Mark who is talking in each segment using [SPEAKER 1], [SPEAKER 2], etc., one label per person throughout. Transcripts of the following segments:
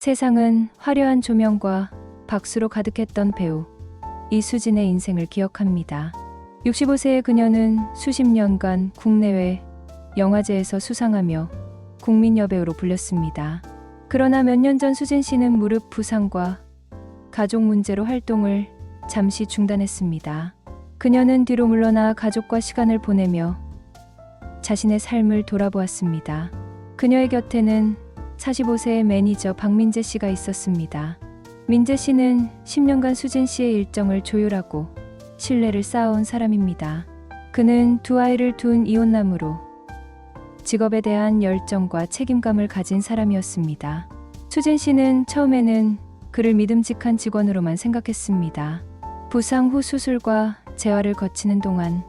[SPEAKER 1] 세상은 화려한 조명과 박수로 가득했던 배우 이수진의 인생을 기억합니다. 65세의 그녀는 수십 년간 국내외 영화제에서 수상하며 국민 여배우로 불렸습니다. 그러나 몇 년 전 수진 씨는 무릎 부상과 가족 문제로 활동을 잠시 중단했습니다. 그녀는 뒤로 물러나 가족과 시간을 보내며 자신의 삶을 돌아보았습니다. 그녀의 곁에는 45세의 매니저 박민재 씨가 있었습니다. 민재 씨는 10년간 수진 씨의 일정을 조율하고 신뢰를 쌓아온 사람입니다. 그는 두 아이를 둔 이혼남으로 직업에 대한 열정과 책임감을 가진 사람이었습니다. 수진 씨는 처음에는 그를 믿음직한 직원으로만 생각했습니다. 부상 후 수술과 재활을 거치는 동안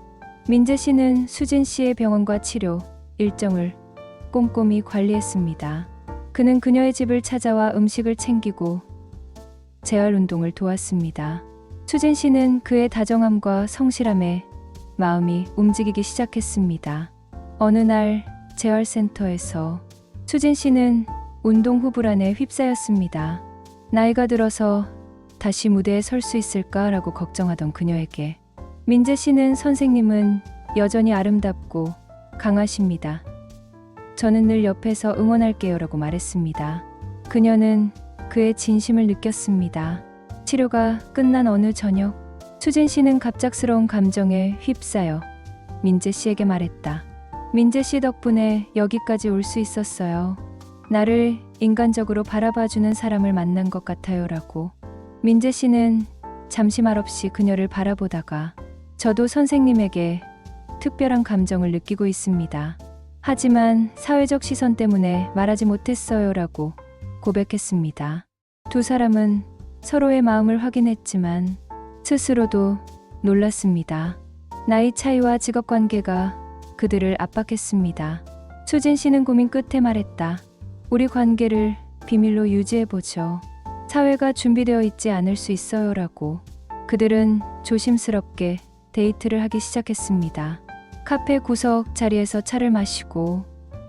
[SPEAKER 1] 민재 씨는 수진 씨의 병원과 치료 일정을 꼼꼼히 관리했습니다. 그는 그녀의 집을 찾아와 음식을 챙기고 재활 운동을 도왔습니다. 수진 씨는 그의 다정함과 성실함에 마음이 움직이기 시작했습니다. 어느 날 재활센터에서 수진 씨는 운동 후 불안에 휩싸였습니다. 나이가 들어서 다시 무대에 설 수 있을까라고 걱정하던 그녀에게 민재 씨는 선생님은 여전히 아름답고 강하십니다. 저는 늘 옆에서 응원할게요라고 말했습니다. 그녀는 그의 진심을 느꼈습니다. 치료가 끝난 어느 저녁, 수진 씨는 갑작스러운 감정에 휩싸여 민재 씨에게 말했다. 민재 씨 덕분에 여기까지 올 수 있었어요. 나를 인간적으로 바라봐주는 사람을 만난 것 같아요라고. 민재 씨는 잠시 말없이 그녀를 바라보다가 저도 선생님에게 특별한 감정을 느끼고 있습니다. 하지만 사회적 시선 때문에 말하지 못했어요라고 고백했습니다. 두 사람은 서로의 마음을 확인했지만 스스로도 놀랐습니다. 나이 차이와 직업 관계가 그들을 압박했습니다. 수진 씨는 고민 끝에 말했다. 우리 관계를 비밀로 유지해보죠. 사회가 준비되어 있지 않을 수 있어요라고. 그들은 조심스럽게 데이트를 하기 시작했습니다. 카페 구석 자리에서 차를 마시고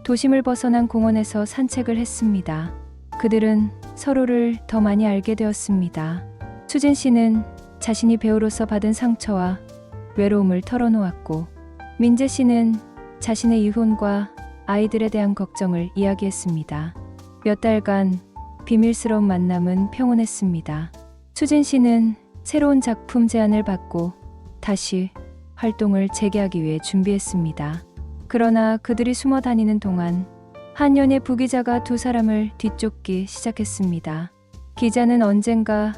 [SPEAKER 1] 도심을 벗어난 공원에서 산책을 했습니다. 그들은 서로를 더 많이 알게 되었습니다. 수진 씨는 자신이 배우로서 받은 상처와 외로움을 털어놓았고, 민재 씨는 자신의 이혼과 아이들에 대한 걱정을 이야기했습니다. 몇 달간 비밀스러운 만남은 평온했습니다. 수진 씨는 새로운 작품 제안을 받고 다시 활동을 재개하기 위해 준비했습니다. 그러나 그들이 숨어 다니는 동안 한 연예 부기자가 두 사람을 뒤쫓기 시작했습니다. 기자는 언젠가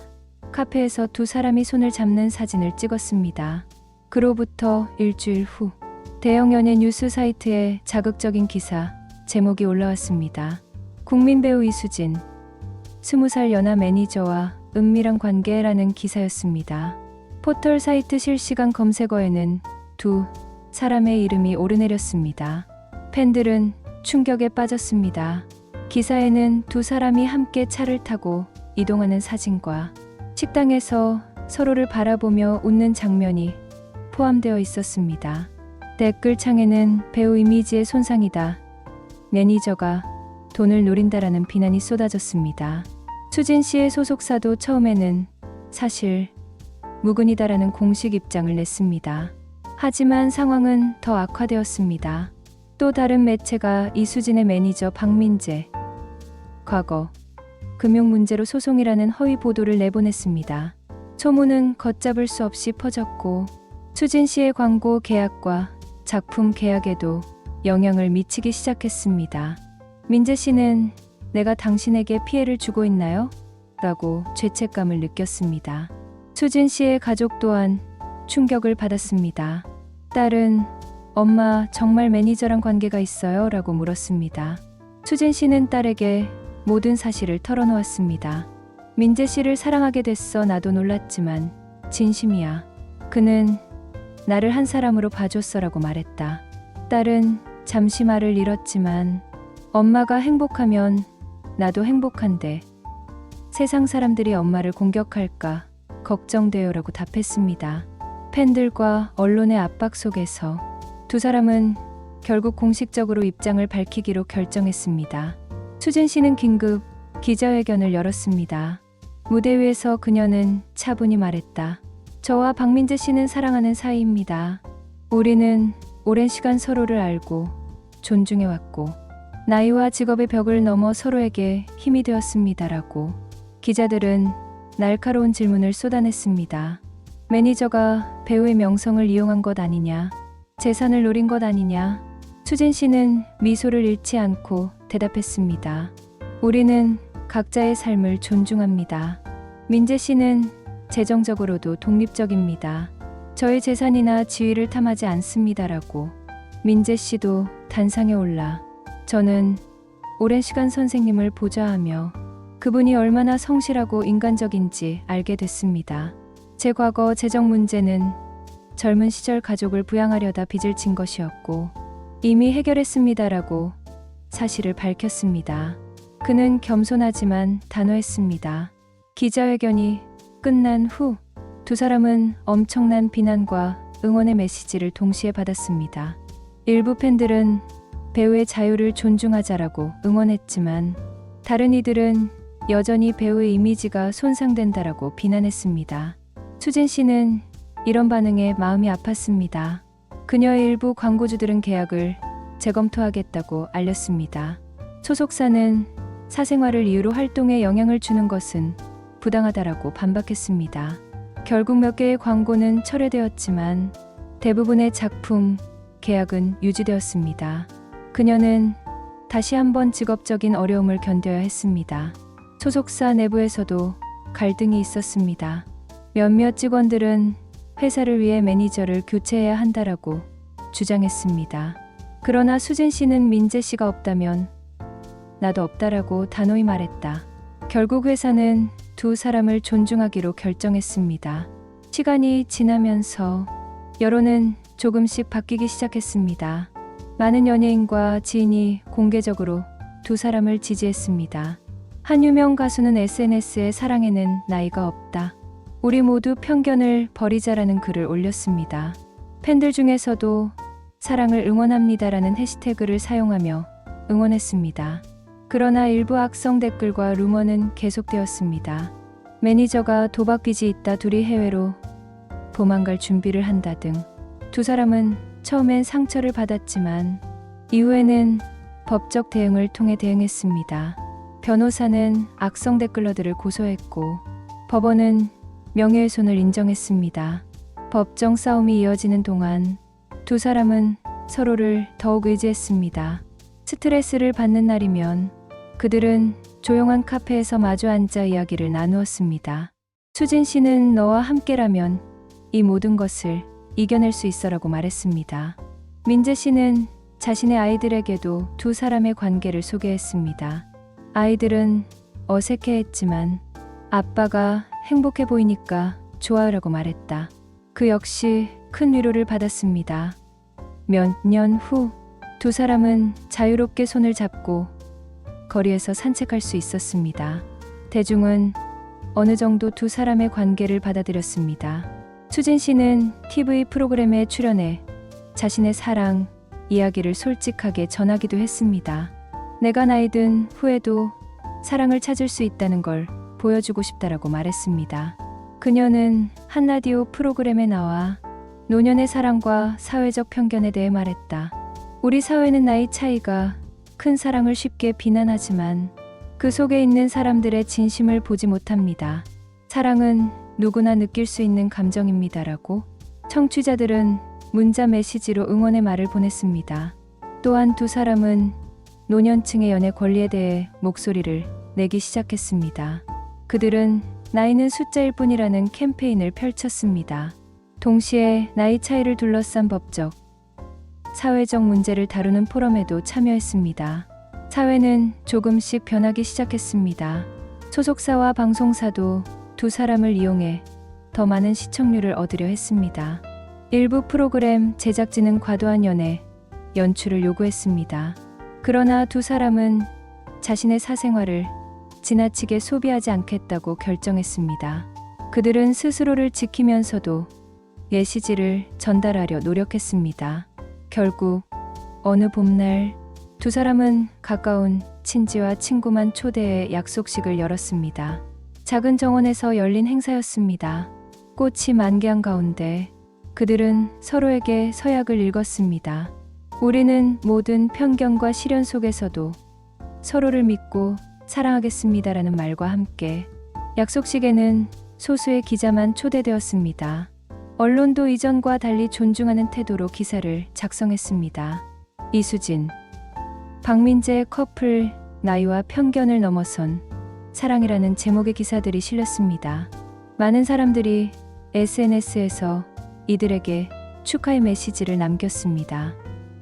[SPEAKER 1] 카페에서 두 사람이 손을 잡는 사진을 찍었습니다. 그로부터 일주일 후 대형 연예 뉴스 사이트에 자극적인 기사 제목이 올라왔습니다. 국민 배우 이수진 스무 살 연하 매니저와 은밀한 관계라는 기사였습니다. 포털 사이트 실시간 검색어에는 두 사람의 이름이 오르내렸습니다. 팬들은 충격에 빠졌습니다. 기사에는 두 사람이 함께 차를 타고 이동하는 사진과 식당에서 서로를 바라보며 웃는 장면이 포함되어 있었습니다. 댓글창에는 배우 이미지의 손상이다. 매니저가 돈을 노린다라는 비난이 쏟아졌습니다. 수진 씨의 소속사도 처음에는 사실 무근이다라는 공식 입장을 냈습니다. 하지만 상황은 더 악화되었습니다. 또 다른 매체가 이수진의 매니저 박민재 과거 금융 문제로 소송이라는 허위 보도를 내보냈습니다. 소문은 걷잡을 수 없이 퍼졌고 수진 씨의 광고 계약과 작품 계약에도 영향을 미치기 시작했습니다. 민재 씨는 내가 당신에게 피해를 주고 있나요? 라고 죄책감을 느꼈습니다. 수진 씨의 가족 또한 충격을 받았습니다. 딸은 엄마 정말 매니저랑 관계가 있어요? 라고 물었습니다. 수진 씨는 딸에게 모든 사실을 털어놓았습니다. 민재 씨를 사랑하게 됐어 나도 놀랐지만 진심이야. 그는 나를 한 사람으로 봐줬어라고 말했다. 딸은 잠시 말을 잃었지만 엄마가 행복하면 나도 행복한데 세상 사람들이 엄마를 공격할까 걱정돼요라고 답했습니다. 팬들과 언론의 압박 속에서 두 사람은 결국 공식적으로 입장을 밝히기로 결정했습니다. 수진 씨는 긴급 기자회견을 열었습니다. 무대 위에서 그녀는 차분히 말했다. 저와 박민재 씨는 사랑하는 사이입니다. 우리는 오랜 시간 서로를 알고 존중해왔고 나이와 직업의 벽을 넘어 서로에게 힘이 되었습니다라고 기자들은 날카로운 질문을 쏟아냈습니다. 매니저가 배우의 명성을 이용한 것 아니냐, 재산을 노린 것 아니냐, 수진 씨는 미소를 잃지 않고 대답했습니다. 우리는 각자의 삶을 존중합니다. 민재 씨는 재정적으로도 독립적입니다. 저의 재산이나 지위를 탐하지 않습니다라고 민재 씨도 단상에 올라 저는 오랜 시간 선생님을 보좌하며 그분이 얼마나 성실하고 인간적인지 알게 됐습니다. 제 과거 재정 문제는 젊은 시절 가족을 부양하려다 빚을 진 것이었고 이미 해결했습니다라고 사실을 밝혔습니다. 그는 겸손하지만 단호했습니다. 기자회견이 끝난 후 두 사람은 엄청난 비난과 응원의 메시지를 동시에 받았습니다. 일부 팬들은 배우의 자유를 존중하자라고 응원했지만 다른 이들은 여전히 배우의 이미지가 손상된다라고 비난했습니다. 수진 씨는 이런 반응에 마음이 아팠습니다. 그녀의 일부 광고주들은 계약을 재검토하겠다고 알렸습니다. 소속사는 사생활을 이유로 활동에 영향을 주는 것은 부당하다라고 반박했습니다. 결국 몇 개의 광고는 철회되었지만 대부분의 작품, 계약은 유지되었습니다. 그녀는 다시 한번 직업적인 어려움을 견뎌야 했습니다. 소속사 내부에서도 갈등이 있었습니다. 몇몇 직원들은 회사를 위해 매니저를 교체해야 한다라고 주장했습니다. 그러나 수진 씨는 민재 씨가 없다면 나도 없다라고 단호히 말했다. 결국 회사는 두 사람을 존중하기로 결정했습니다. 시간이 지나면서 여론은 조금씩 바뀌기 시작했습니다. 많은 연예인과 지인이 공개적으로 두 사람을 지지했습니다. 한 유명 가수는 SNS에 사랑에는 나이가 없다. 우리 모두 편견을 버리자라는 글을 올렸습니다. 팬들 중에서도 사랑을 응원합니다라는 해시태그를 사용하며 응원했습니다. 그러나 일부 악성 댓글과 루머는 계속되었습니다. 매니저가 도박빚이 있다 둘이 해외로 도망갈 준비를 한다 등 두 사람은 처음엔 상처를 받았지만 이후에는 법적 대응을 통해 대응했습니다. 변호사는 악성 댓글러들을 고소했고 법원은 명예훼손을 인정했습니다. 법정 싸움이 이어지는 동안 두 사람은 서로를 더욱 의지했습니다. 스트레스를 받는 날이면 그들은 조용한 카페에서 마주 앉아 이야기를 나누었습니다. 수진 씨는 너와 함께라면 이 모든 것을 이겨낼 수 있어라고 말했습니다. 민재 씨는 자신의 아이들에게도 두 사람의 관계를 소개했습니다. 아이들은 어색해했지만 아빠가 행복해 보이니까 좋아요라고 말했다. 그 역시 큰 위로를 받았습니다. 몇 년 후 두 사람은 자유롭게 손을 잡고 거리에서 산책할 수 있었습니다. 대중은 어느 정도 두 사람의 관계를 받아들였습니다. 수진 씨는 TV 프로그램에 출연해 자신의 사랑, 이야기를 솔직하게 전하기도 했습니다. 내가 나이 든 후에도 사랑을 찾을 수 있다는 걸 보여주고 싶다라고 말했습니다. 그녀는 한 라디오 프로그램에 나와 노년의 사랑과 사회적 편견에 대해 말했다. 우리 사회는 나이 차이가 큰 사랑을 쉽게 비난하지만 그 속에 있는 사람들의 진심을 보지 못합니다. 사랑은 누구나 느낄 수 있는 감정입니다라고 청취자들은 문자 메시지로 응원의 말을 보냈습니다. 또한 두 사람은 노년층의 연애 권리에 대해 목소리를 내기 시작했습니다. 그들은 나이는 숫자일 뿐이라는 캠페인을 펼쳤습니다. 동시에 나이 차이를 둘러싼 법적, 사회적 문제를 다루는 포럼에도 참여했습니다. 사회는 조금씩 변하기 시작했습니다. 소속사와 방송사도 두 사람을 이용해 더 많은 시청률을 얻으려 했습니다. 일부 프로그램 제작진은 과도한 연애, 연출을 요구했습니다. 그러나 두 사람은 자신의 사생활을 지나치게 소비하지 않겠다고 결정했습니다. 그들은 스스로를 지키면서도 메시지를 전달하려 노력했습니다. 결국 어느 봄날 두 사람은 가까운 친지와 친구만 초대해 약속식을 열었습니다. 작은 정원에서 열린 행사였습니다. 꽃이 만개한 가운데 그들은 서로에게 서약을 읽었습니다. 우리는 모든 편견과 시련 속에서도 서로를 믿고 사랑하겠습니다라는 말과 함께 약속식에는 소수의 기자만 초대되었습니다. 언론도 이전과 달리 존중하는 태도로 기사를 작성했습니다. 이수진, 박민재 커플 나이와 편견을 넘어선 사랑이라는 제목의 기사들이 실렸습니다. 많은 사람들이 SNS에서 이들에게 축하의 메시지를 남겼습니다.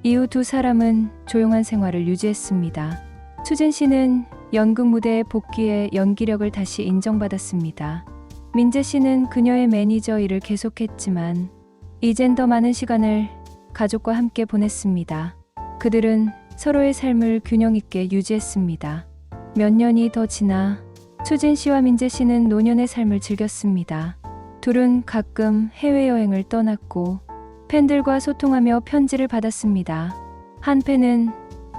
[SPEAKER 1] 이후 두 사람은 조용한 생활을 유지했습니다. 수진 씨는 연극 무대에 복귀해 연기력을 다시 인정받았습니다. 민재 씨는 그녀의 매니저 일을 계속했지만 이젠 더 많은 시간을 가족과 함께 보냈습니다. 그들은 서로의 삶을 균형 있게 유지했습니다. 몇 년이 더 지나 수진 씨와 민재 씨는 노년의 삶을 즐겼습니다. 둘은 가끔 해외여행을 떠났고 팬들과 소통하며 편지를 받았습니다. 한 팬은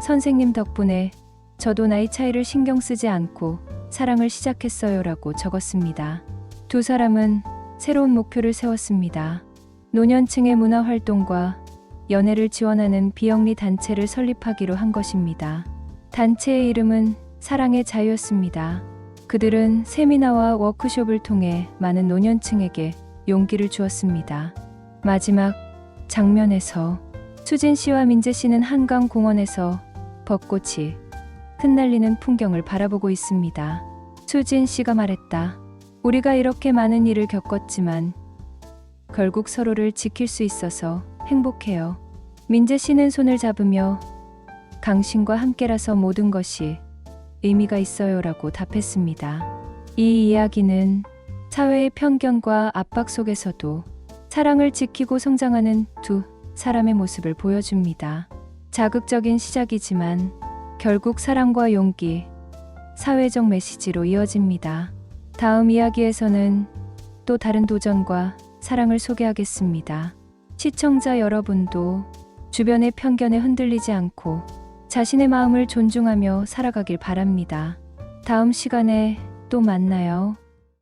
[SPEAKER 1] 선생님 덕분에 저도 나이 차이를 신경 쓰지 않고 사랑을 시작했어요라고 적었습니다. 두 사람은 새로운 목표를 세웠습니다. 노년층의 문화 활동과 연애를 지원하는 비영리 단체를 설립하기로 한 것입니다. 단체의 이름은 사랑의 자유였습니다. 그들은 세미나와 워크숍을 통해 많은 노년층에게 용기를 주었습니다. 마지막 장면에서 수진 씨와 민재 씨는 한강 공원에서 벚꽃이 흩날리는 풍경을 바라보고 있습니다. 수진 씨가 말했다. 우리가 이렇게 많은 일을 겪었지만 결국 서로를 지킬 수 있어서 행복해요. 민재 씨는 손을 잡으며 당신과 함께라서 모든 것이 의미가 있어요라고 답했습니다. 이 이야기는 사회의 편견과 압박 속에서도 사랑을 지키고 성장하는 두 사람의 모습을 보여줍니다. 자극적인 시작이지만 결국 사랑과 용기, 사회적 메시지로 이어집니다. 다음 이야기에서는 또 다른 도전과 사랑을 소개하겠습니다. 시청자 여러분도 주변의 편견에 흔들리지 않고 자신의 마음을 존중하며 살아가길 바랍니다. 다음 시간에 또 만나요.